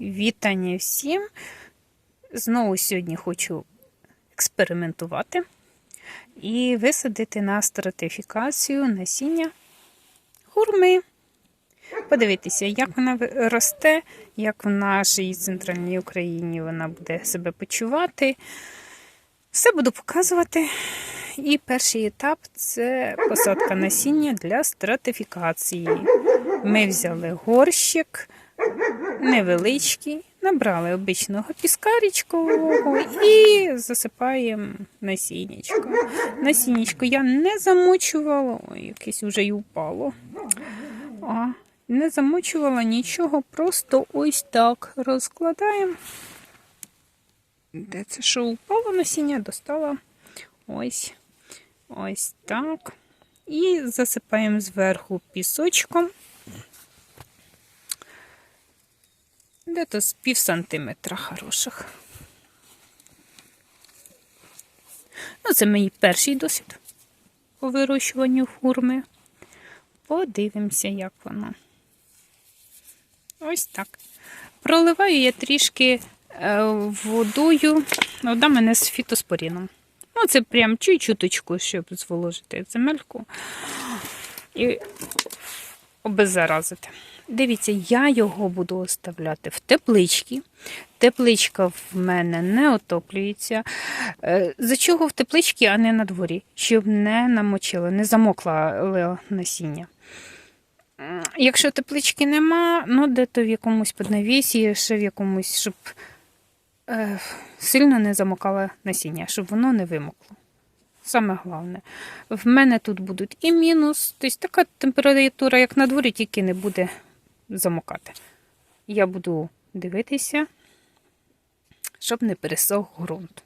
Вітання всім! Знову сьогодні хочу експериментувати і висадити на стратифікацію насіння хурми. Подивитися, як вона росте, як в нашій центральній Україні вона буде себе почувати. Все буду показувати. І перший етап це посадка насіння для стратифікації. Ми взяли горщик невеличкий, набрали обичного піска річкового і засипаємо насіннячко. Насіннячко я не замочувала, ой, якесь вже й упало. А, не замочувала нічого, просто ось так розкладаємо. Де це що упало насіння? Достала ось ось так. І засипаємо зверху пісочком. Де-то з пів сантиметра хороших. Ну, це мій перший досвід по вирощуванню хурми. Подивимося, як воно. Ось так. Проливаю я трішки е, водою. Вода мене з фітоспоріном. Ну, це прям чуть-чуточку, щоб зволожити земельку і обеззаразити. Дивіться, я його буду оставляти в тепличці. Тепличка в мене не отоплюється. Е, За чого в тепличці, а не на дворі? Щоб не намочило, не замокло насіння. Якщо теплички нема, ну де-то в якомусь поднавісі, ще в якомусь, щоб е, сильно не замокало насіння, щоб воно не вимокло. Саме головне. В мене тут будуть і мінус, тобто така температура, як на дворі, тільки не буде замокати. Я буду дивитися, щоб не пересох ґрунт.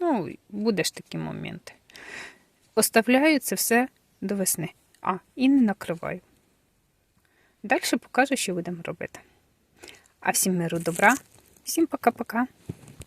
Ну, буде ж такі моменти. Оставляю це все до весни. А, і не накриваю. Далі покажу, що будемо робити. А всім миру добра, всім пока-пока.